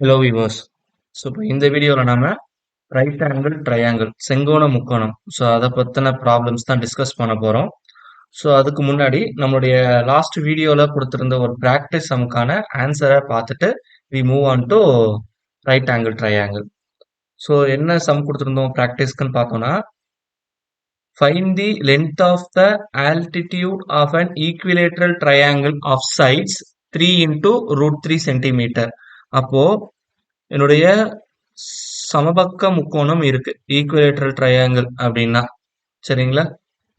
Hello viewers so இப்போ இந்த வீடியோவில் நாம ரைட் ஆங்கிள் ட்ரையாங்கிள் செங்கோண முக்கோணம். ஸோ அதை பற்றின ப்ராப்ளம்ஸ் தான் டிஸ்கஸ் பண்ண போகிறோம் ஸோ அதுக்கு முன்னாடி நம்மளுடைய லாஸ்ட் வீடியோவில் கொடுத்துருந்த ஒரு ப்ராக்டிஸ் நமக்கான ஆன்சரை பார்த்துட்டு we move on to right angle triangle so என்ன சம் கொடுத்துருந்தோம் ப்ராக்டிஸ்க்குன்னு பார்த்தோம்னா find the length of the altitude of an equilateral triangle of sides three into root three centimetre அப்போ என்னுடைய சமபக்க முக்கோணம் இருக்கு. ஈக்குவேட்டரல் ட்ரையாங்கிள் அப்படின்னா சரிங்களா?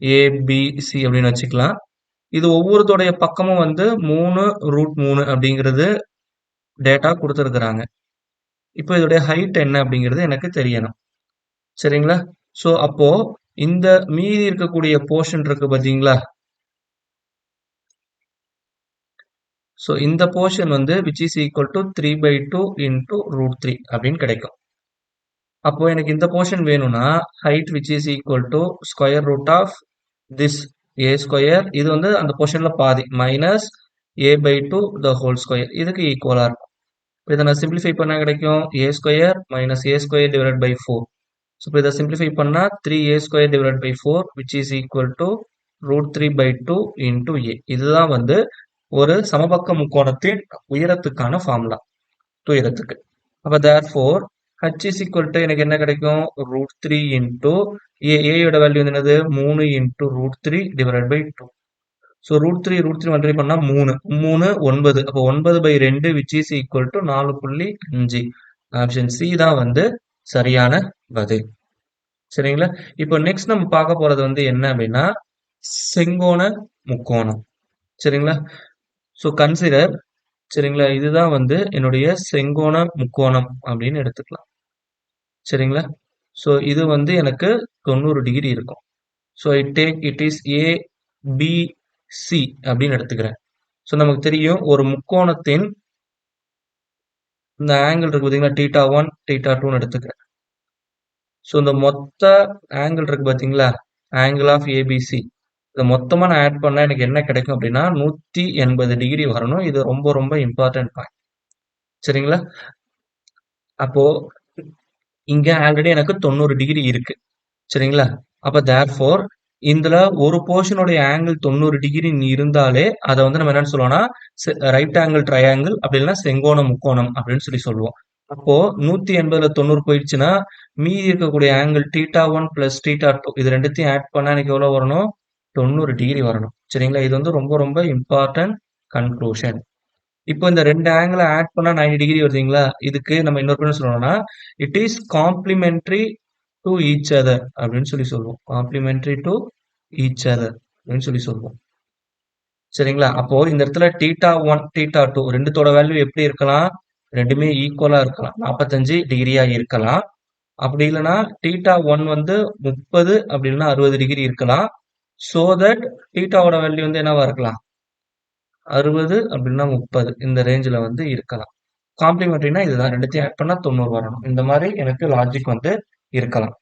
ஏபிசி அப்படின்னு வச்சுக்கலாம். இது ஒவ்வொருத்தோடைய பக்கமும் வந்து மூணு ரூட் மூணு அப்படிங்கிறது டேட்டா கொடுத்துருக்குறாங்க. இப்போ இதோடைய ஹைட் என்ன அப்படிங்கிறது எனக்கு தெரியணும். சரிங்களா? ஸோ அப்போ இந்த மீதி இருக்கக்கூடிய போர்ஷன் இருக்கு பார்த்தீங்களா? ஸோ இந்த போர்ஷன் வந்து which is equal to three by two into root three அப்படின்னு கிடைக்கும். அப்போது எனக்கு இந்த போர்ஷன் வேணும்னா height which is equal to square root of this A square இது வந்து அந்த போர்ஷனில் பாதி minus A by two the whole square இதுக்கு ஈக்குவலாக இருக்கும். இப்போ இதை நான் சிம்பிளிஃபை பண்ணால் கிடைக்கும்? A square minus A square divide by four so இப்போ இதை சிம்பிளிஃபை பண்ணால் three A square divide by four which is equal to root three by two into A இதுதான் வந்து ஒரு சமபக்க முக்கோணத்தின் உயரத்துக்கான ஃபார்முலா துயரத்துக்கு. அப்போ therefore H is equal to எனக்கு என்ன கிடைக்கும்? ரூட் த்ரீ இன்டூ ஏ ஏயோட வேல்யூ வந்து என்னது? மூணு into root three divide by two so root three root three multiply பண்ணால் மூணு. மூணு ஒன்பது. அப்போ ஒன்பது பை ரெண்டு விச் இஸ் ஈக்குவல் டு நாலு புள்ளி அஞ்சு. ஆப்ஷன் சி தான் வந்து சரியான பதில். சரிங்களா? இப்போ நெக்ஸ்ட் நம்ம பார்க்க போறது வந்து என்ன அப்படின்னா செங்கோண முக்கோணம். சரிங்களா? ஸோ கன்சிடர் சரிங்களா இதுதான் வந்து என்னுடைய செங்கோண முக்கோணம் அப்படின்னு எடுத்துக்கலாம். சரிங்களா? ஸோ இது வந்து எனக்கு தொண்ணூறு டிகிரி இருக்கும். So it take it is A B C அப்படின்னு எடுத்துக்கிறேன். ஸோ நமக்கு தெரியும் ஒரு முக்கோணத்தின் இந்த ஆங்கிள் இருக்கு பார்த்தீங்களா டீட்டா ஒன் டீட்டா டூன்னு எடுத்துக்கிறேன். ஸோ இந்த மொத்த ஆங்கிள் இருக்கு பார்த்தீங்களா ஆங்கிள் ஆஃப் ஏபிசி இதை மொத்தமாக நான் ஆட் பண்ணால் எனக்கு என்ன கிடைக்கும் அப்படின்னா நூற்றி எண்பது டிகிரி வரணும். இது ரொம்ப ரொம்ப இம்பார்ட்டன்ட் பாயிண்ட் சரிங்களா? அப்போ இங்கே ஆல்ரெடி எனக்கு தொண்ணூறு டிகிரி இருக்கு. சரிங்களா? அப்போ தேர் ஃபோர் இதில் ஒரு போர்ஷனுடைய ஆங்கிள் தொண்ணூறு டிகிரி இருந்தாலே அதை வந்து நம்ம என்னன்னு சொல்லுவோம்னா ரைட் ஆங்கிள் ட்ரையாங்கிள் அப்படி இல்லைன்னா செங்கோண முக்கோணம் அப்படின்னு சொல்லி சொல்லுவோம். அப்போ நூத்தி எண்பதுல தொண்ணூறு போயிடுச்சுன்னா மீதி இருக்கக்கூடிய angle theta one plus theta two இது ரெண்டுத்தையும் ஆட் பண்ணா எனக்கு எவ்வளவு வரணும்? தொண்ணூறு டிகிரி வரணும். சரிங்களா? இது வந்து ரொம்ப ரொம்ப இம்பார்ட்டன்ட் கன்க்ளூஷன் இப்போ இந்த ரெண்டு ஆங்கிளை ஆட் பண்ணால் நைன்டி டிகிரி வருதுங்களா? இதுக்கு நம்ம இன்னொரு பேர் சொல்லணும்னா it is complementary to each other அப்படின்னு சொல்லி சொல்லுவோம். காம்ப்ளிமெண்ட்ரி டு ஈச் அதர் அப்படின்னு சொல்லி சொல்லுவோம். சரிங்களா? அப்போ இந்த இடத்துல டீட்டா ஒன் டீட்டா டூ ரெண்டுத்தோட வேல்யூ எப்படி இருக்கலாம்? ரெண்டுமே ஈக்குவலா இருக்கலாம். நாற்பத்தஞ்சு டிகிரியா இருக்கலாம். அப்படி இல்லைன்னா டீட்டா ஒன் வந்து முப்பது அப்படி இல்லைன்னா அறுபது டிகிரி இருக்கலாம். ஸோ தட் டீட்டாவோட வேல்யூ வந்து என்னவா இருக்கலாம்? அறுபது அப்படின்னா முப்பது. இந்த ரேஞ்சில் வந்து இருக்கலாம். காம்ப்ளிமெண்ட்ரினா இதுதான். ரெண்டுத்தையும் ஆட் பண்ணால் தொண்ணூறு வரணும். இந்த மாதிரி எனக்கு லாஜிக் வந்து இருக்கலாம்.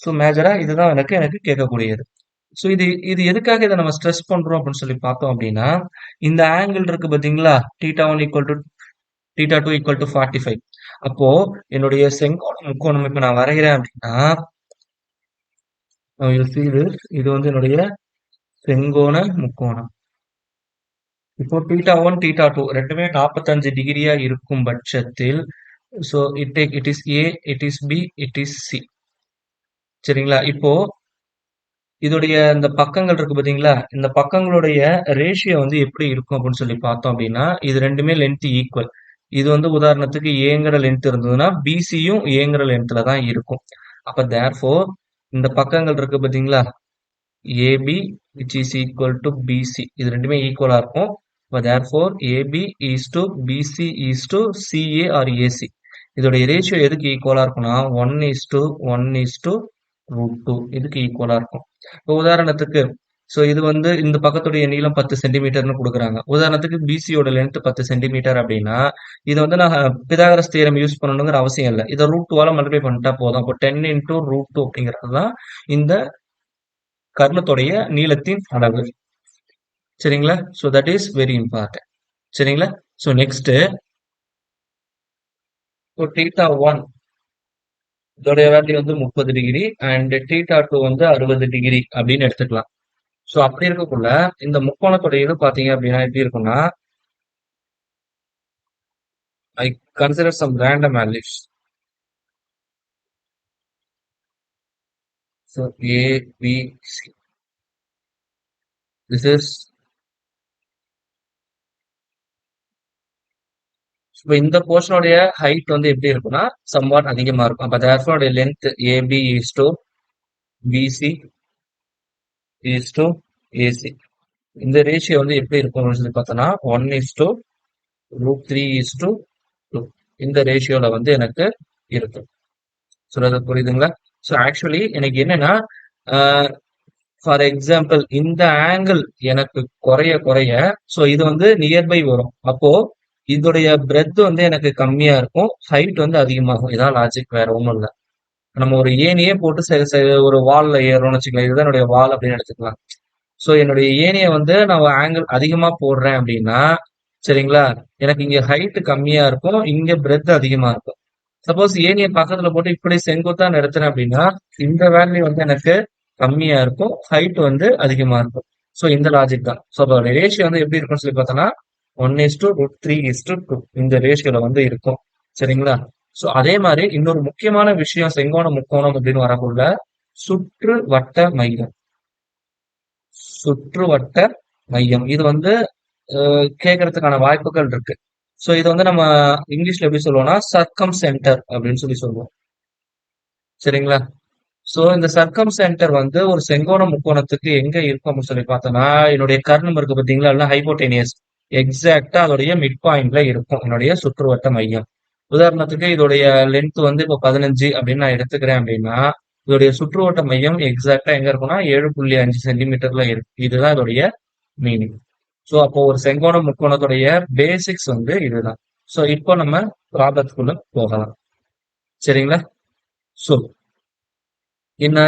ஸோ மேஜராக இதுதான் எனக்கு எனக்கு கேட்கக்கூடியது. ஸோ இது இது எதுக்காக இதை நம்ம ஸ்ட்ரெஸ் பண்ணுறோம் அப்படின்னு சொல்லி பார்த்தோம் அப்படின்னா இந்த ஆங்கிள் இருக்கு பார்த்தீங்களா? Theta one equal to theta two equal to forty five அப்போ என்னுடைய செங்கோணம் முக்கோணம் இப்போ நான் வரைகிறேன் அப்படின்னா இது வந்து என்னுடைய செங்கோண முக்கோணம். இப்போ டீட்டா ஒன் டீட்டா டூ ரெண்டுமே நாற்பத்தஞ்சு டிகிரியா இருக்கும் பட்சத்தில் so it it is A it is B it is C சரிங்களா? இப்போ இதோடைய இந்த பக்கங்கள் இருக்கு பாத்தீங்களா? இந்த பக்கங்களுடைய ரேஷியோ வந்து எப்படி இருக்கும் அப்படின்னு சொல்லி பார்த்தோம் அப்படின்னா இது ரெண்டுமே லென்த் ஈக்குவல் இது வந்து உதாரணத்துக்கு ஏங்கிற லென்த் இருந்ததுன்னா பிசியும் ஏங்கிற லென்த்ல தான் இருக்கும். அப்ப தேர் ஃபோர் இந்த பக்கங்கள் இருக்கு பார்த்தீங்களா AB which is equal to BC இது ரெண்டுமே ஈக்குவலாக இருக்கும். இப்போ therefore AB is to BC is to CA or AC இதோடைய ரேஷியோ எதுக்கு ஈக்குவலாக இருக்கும்னா one is to one is to root two இதுக்கு ஈக்குவலாக இருக்கும்? இப்போ உதாரணத்துக்கு ஸோ இது வந்து இந்த பக்கத்துடைய நீளம் பத்து சென்டிமீட்டர்னு கொடுக்குறாங்க. உதாரணத்துக்கு பிசியோட லென்த் பத்து சென்டிமீட்டர் அப்படின்னா இதை வந்து நான் பிதாகரஸ் தீரம் யூஸ் பண்ணணுங்கிற அவசியம் இல்லை. இதை ரூட் டூவால் மல்டிப்ளை பண்ணிட்டா போதும். அப்போ டென் இன்டூ ரூட் டூ அப்படிங்கிறது தான் இந்த கர்ணத்துடைய நீளத்தின் அளவு. சரிங்களா? So that is very important சரிங்களா? So next so theta one இதோடைய வேல்யூ வந்து முப்பது டிகிரி அண்ட் டீட்டா டூ வந்து அறுபது டிகிரி அப்படின்னு எடுத்துக்கலாம். ஸோ அப்படி இருக்கக்குள்ள இந்த முக்கோணத்துடைய இது பார்த்தீங்க அப்படின்னா எப்படி இருக்கும்னா I consider some random values so A B C this is இப்போ இந்த போர்ஷனுடைய ஹைட் வந்து எப்படி இருக்கும்னா சம்வாட் அதிகமா இருக்கும். அப்போ தேர்ஃபோடைய length AB is to BC is to AC இந்த ரேஷியோ வந்து எப்படி இருக்கும்னு சொல்லி பார்த்தோன்னா one is to root three is to two இந்த ரேஷியோவில் வந்து எனக்கு இருக்கும் சொல்றது புரியுதுங்களா? ஸோ ஆக்சுவலி எனக்கு என்னன்னா ஃபார் எக்ஸாம்பிள் இந்த ஆங்கிள் எனக்கு குறைய குறைய ஸோ இது வந்து நியர்பை வரும். அப்போ இதோடைய பிரெத் வந்து எனக்கு கம்மியா இருக்கும் ஹைட் வந்து அதிகமாகும். இதான் லாஜிக் வேற ஒன்றும் இல்லை. நம்ம ஒரு ஏனியே போட்டு ஒரு வால்ல ஏறோம்னு வச்சுக்கலாம் இதுதான் என்னுடைய வால் அப்படின்னு எடுத்துக்கலாம். ஸோ என்னுடைய ஏனியை வந்து நான் ஆங்கிள் அதிகமாக போடுறேன் அப்படின்னா சரிங்களா? எனக்கு இங்கே ஹைட்டு கம்மியாக இருக்கும் இங்கே பிரெத் அதிகமாக இருக்கும். சப்போஸ் ஏணியை பக்கத்தில் போட்டு இப்படி செங்குத்தா நடத்துறேன் அப்படின்னா இந்த வேல்யூ வந்து எனக்கு கம்மியாக இருக்கும் ஹைட் வந்து அதிகமாக இருக்கும். ஸோ இந்த லாஜிக் தான். ஸோ அப்போ ரேஷியோ வந்து எப்படி இருக்கும்னு சொல்லி பார்த்தோன்னா one is to root three is to two இந்த ரேஷியோவில் வந்து இருக்கும். சரிங்களா? ஸோ அதே மாதிரி இன்னொரு முக்கியமான விஷயம் செங்கோண முக்கோணம் அப்படின்னு வரக்குள்ள சுற்று வட்ட மையம். சுற்று வட்ட மையம். இது வந்து கேட்கறதுக்கான வாய்ப்புகள் இருக்கு. ஸோ இது வந்து நம்ம இங்கிலீஷ்ல எப்படி சொல்லுவோம்னா சர்க்கம் சென்டர் அப்படின்னு சொல்லி சொல்லுவோம். சரிங்களா? ஸோ இந்த சர்க்கம் சென்டர் வந்து ஒரு செங்கோண முக்கோணத்துக்கு எங்க இருக்கும் அப்படின்னு சொல்லி பார்த்தோம்னா என்னுடைய கர்ணம் இருக்கு பார்த்தீங்களா? இல்லை ஹைபோடேனியஸ் எக்ஸாக்டா அதோடைய மிட் பாயிண்ட்ல இருக்கும். என்னுடைய சுற்றுவட்ட மையம். உதாரணத்துக்கு இதோடைய லென்த் வந்து இப்போ பதினஞ்சு அப்படின்னு நான் எடுத்துக்கிறேன் அப்படின்னா இதோடைய சுற்றுவட்ட மையம் எக்ஸாக்டா எங்க இருக்கும்னா ஏழு புள்ளி அஞ்சு சென்டிமீட்டர்ல இருக்கு. இதுதான் இதோடைய மீனிங் ஸோ அப்போ ஒரு செங்கோண முக்கோணத்துடைய பேசிக்ஸ் வந்து இதுதான். ஸோ இப்போ நம்ம ப்ராப்ளத்துக்குள்ள போகலாம். சரிங்களா? So in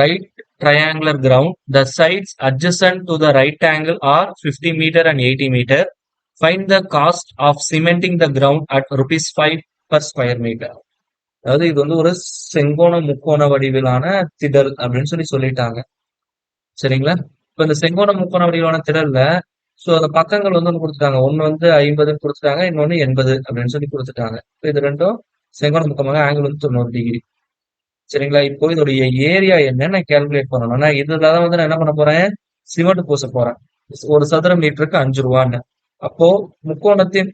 right triangular ground, the sides adjacent to the right angle are 50 meter and 80 meter. Find the cost of cementing the ground at rupees 5 per square meter. அதாவது இது வந்து ஒரு செங்கோண முக்கோண வடிவிலான திடல் அப்படின்னு சொல்லி சொல்லிட்டாங்க. சரிங்களா? இப்ப இந்த செங்கோண முக்கோண வடிவிலான திடல்ல சோ அந்த பக்கங்கள் வந்து ஒன்று கொடுத்துட்டாங்க. ஒன்னு வந்து ஐம்பதுன்னு கொடுத்துட்டாங்க இன்னொன்னு எண்பது அப்படின்னு சொல்லி கொடுத்துட்டாங்க. இது ரெண்டும் செங்கோண முக்கமாக ஆங்கிள் வந்து தொண்ணூறு டிகிரி சரிங்களா? இப்போ இதோடைய ஏரியா என்னன்னு கேல்குலேட் பண்ணணும்னா இதுலதான் வந்து நான் என்ன பண்ண போறேன்? சிமெண்ட் பூச போறேன். ஒரு சதுர மீட்டருக்கு அஞ்சு ரூபான்னு. அப்போ முக்கோணத்தின்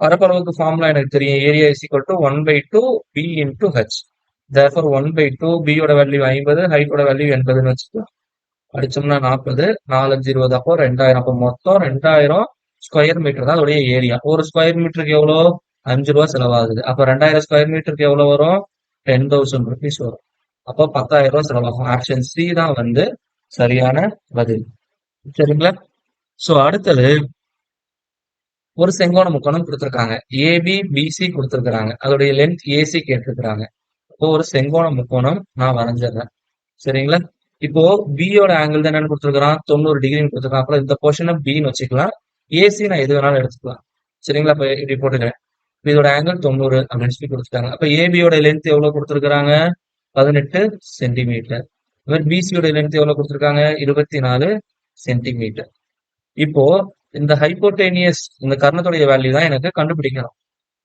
பரப்பளவுக்கு ஃபார்முலா எனக்கு தெரியும். Area is equal to one by two B into H therefore one by two பியோட வேல்யூ ஐம்பது ஹைட்டோட வேல்யூ எண்பதுன்னு வச்சுக்கலாம். அடிச்சோம்னா நாற்பது நாலஞ்சு இருபது அப்போ ரெண்டாயிரம். அப்போ மொத்தம் ரெண்டாயிரம் ஸ்கொயர் மீட்டர் தான் அதோடைய ஏரியா ஒரு ஸ்கொயர் மீட்டருக்கு எவ்வளோ? அஞ்சு ரூபா செலவாகுது. அப்போ ரெண்டாயிரம் ஸ்கொயர் மீட்டருக்கு எவ்வளோ வரும்? டென் தௌசண்ட் ருபீஸ் வரும். அப்போ பத்தாயிரம் ரூபா செலவாகும். ஆப்ஷன் சி தான் வந்து சரியான பதில். சரிங்களா? ஸோ அடுத்தது ஒரு செங்கோண முக்கோணம் கொடுத்துருக்காங்க. ஏபி பிசி கொடுத்துருக்குறாங்க. அதோடைய லென்த் ஏசி கேட்டிருக்கிறாங்க. இப்போ ஒரு செங்கோண முக்கோணம் நான் வரைஞ்சிடுறேன் சரிங்களா? இப்போ பியோட ஆங்கிள் தான் என்னன்னு கொடுத்துருக்கான் தொண்ணூறு டிகிரின்னு கொடுத்துருக்கான். அப்புறம் இந்த போர்ஷனை பின்னு வச்சுக்கலாம். ஏசி நான் எது வேணாலும் எடுத்துக்கலாம். சரிங்களா? இப்போ இப்படி போட்டுக்கிறேன். இதோட ஆங்கிள் தொண்ணூறு அப்படின்னு சொல்லி கொடுத்துட்டாங்க. அப்போ ஏபியோட லென்த் எவ்வளோ கொடுத்துருக்காங்க பதினெட்டு சென்டிமீட்டர் பிசியோட லென்த் எவ்வளோ கொடுத்துருக்காங்க? இருபத்தி நாலு சென்டிமீட்டர் இப்போ இந்த ஹைப்போடேனியஸ் இந்த கர்ணத்துடைய வேல்யூ தான் எனக்கு கண்டுபிடிக்கணும்.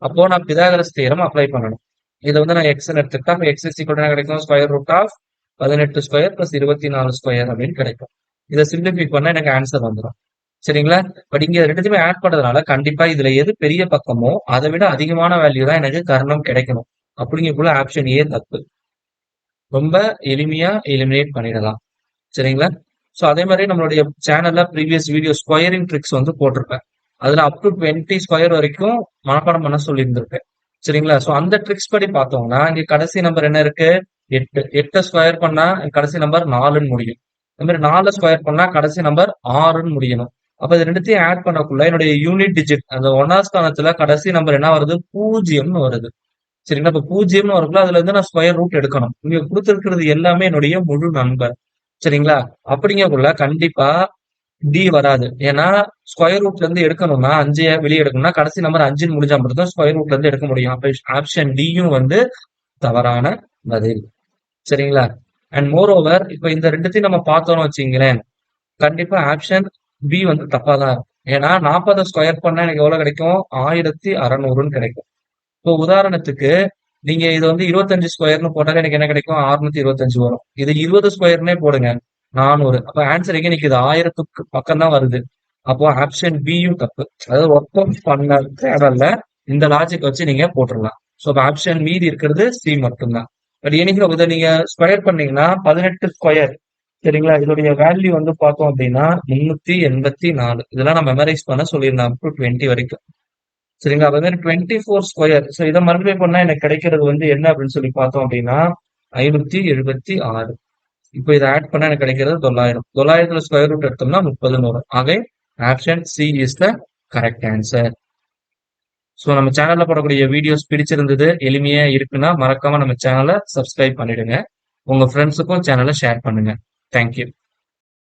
அப்போ நான் பிதாகரஸ் தீரம் அப்ளை பண்ணணும். இதை வந்து நான் எக்ஸ் எடுத்துக்கிட்டா எக்ஸ் இஸ் என்ன கிடைக்கும்? ஸ்கொயர் ரூட் ஆஃப் பதினெட்டு ஸ்கொயர் பிளஸ் இருபத்தி நாலு ஸ்கொயர் அப்படின்னு கிடைக்கும். இதை சிம்பிளிஃபை பண்ணா எனக்கு ஆன்சர் வந்துடும் சரிங்களா? பட் இங்க ரெண்டுத்தையுமே ஆட் பண்றதுனால கண்டிப்பா இதுல எது பெரிய பக்கமோ அதை விட அதிகமான வேல்யூ தான் எனக்கு கர்ணம் கிடைக்கணும். அப்படிங்கக்குள்ள ஆப்ஷன் ஏ தப்பு. ரொம்ப எளிமையா எலிமினேட் பண்ணிடலாம். சரிங்களா? ஸோ அதே மாதிரி நம்மளுடைய சேனல்ல ப்ரீவியஸ் வீடியோ ஸ்கொயரிங் ட்ரிக்ஸ் வந்து போட்டிருப்பேன். அதுல அப் டு டுவெண்ட்டி ஸ்கொயர் வரைக்கும் மனப்பாடம் பண்ண சொல்லியிருந்திருப்பேன். சரிங்களா? ஸோ அந்த ட்ரிக்ஸ் படி பார்த்தோம்னா இங்க கடைசி நம்பர் என்ன இருக்கு? எட்டு. எட்டு ஸ்கொயர் பண்ணா கடைசி நம்பர் நாலுன்னு முடியும். இந்த மாதிரி நாலு ஸ்கொயர் பண்ணா கடைசி நம்பர் ஆறுன்னு முடியணும். அப்ப இது ரெண்டுத்தையும் ஆட் பண்ணக்குள்ள என்னுடைய யூனிட் டிஜிட் அந்த ஒன்னா ஸ்தானத்துல கடைசி நம்பர் என்ன வருது? பூஜ்ஜியம்னு வருது. சரிங்களா? இப்ப பூஜ்ஜியம்னு வரக்குள்ள அதுல இருந்து நான் ஸ்கொயர் ரூட் எடுக்கணும். இங்க கொடுத்துருக்கிறது எல்லாமே என்னுடைய முழு நண்பர் சரிங்களா? அப்படிங்கக்குள்ள கண்டிப்பா டி வராது. ஏன்னா ஸ்கொயர் ரூட்ல இருந்து எடுக்கணும்னா அஞ்சு வெளியே எடுக்கணும்னா கடைசி நம்பர் அஞ்சுன்னு முடிஞ்சா மட்டும் தான் ஸ்கொயர் ரூட்ல இருந்து எடுக்க முடியும். அப்ப ஆப்ஷன் டியும் வந்து தவறான பதில். சரிங்களா? அண்ட் மோர் ஓவர் இப்ப இந்த ரெண்டுத்தையும் நம்ம பார்த்தோம்னு வச்சுங்களேன் கண்டிப்பா ஆப்ஷன் பி வந்து தப்பா தான் இருக்கும். ஏன்னா நாற்பதை ஸ்கொயர் பண்ணா எனக்கு எவ்வளவு கிடைக்கும்? ஆயிரத்தி அறநூறுன்னு கிடைக்கும். இப்போ உதாரணத்துக்கு நீங்க இது வந்து இருபத்தஞ்சு ஸ்கொயர்னு போட்டாலே எனக்கு என்ன கிடைக்கும்? அறுநூத்தி இருபத்தஞ்சு வரும். இது இருபது ஸ்கொயர்னே போடுங்க. நானூறு. அப்ப ஆன்சர் எங்க நிக்குது. ஆயிரத்துக்கு பக்கம் தான் வருது. அப்போ ஆப்ஷன் பியும் தப்பு. அதாவது ஒர்க் அவுட் பண்ண தேவையில்ல. இந்த லாஜிக் வச்சு நீங்க போட்டுடலாம் ஸோ ஆப்ஷன் மீதி இருக்கிறது சி மட்டும்தான். பட் எனக்கு இதை நீங்க ஸ்கொயர் பண்ணீங்கன்னா பதினெட்டு ஸ்கொயர் சரிங்களா? இதோடைய வேல்யூ வந்து பார்த்தோம் அப்படின்னா முன்னூத்தி எண்பத்தி நாலு. இதெல்லாம் நான் மெமரைஸ் பண்ண சொல்லியிருந்தேன் அப் டு டுவெண்ட்டி வரைக்கும். சரிங்களா? அதே மாதிரி டுவெண்ட்டி ஃபோர் ஸ்கொயர் ஸோ இதை மல்டிப்ளை பண்ணா எனக்கு கிடைக்கிறது வந்து என்ன அப்படின்னு சொல்லி பார்த்தோம் அப்படின்னா ஐநூத்தி எழுபத்தி ஆறு. இப்போ இதை ஆட் பண்ணா எனக்கு கிடைக்கிறது தொள்ளாயிரம். தொள்ளாயிரத்துல ஸ்கொயர் ரூட் எடுத்தோம்னா முப்பதுன்னு வரும். ஆகவே option C is the correct answer so நம்ம சேனல்ல போடக்கூடிய வீடியோஸ் பிடிச்சிருந்தது எளிமையா இருக்குன்னா மறக்காம நம்ம சேனலை சப்ஸ்கிரைப் பண்ணிடுங்க. உங்க ஃப்ரெண்ட்ஸுக்கும் சேனலை ஷேர் பண்ணுங்க. தேங்க்யூ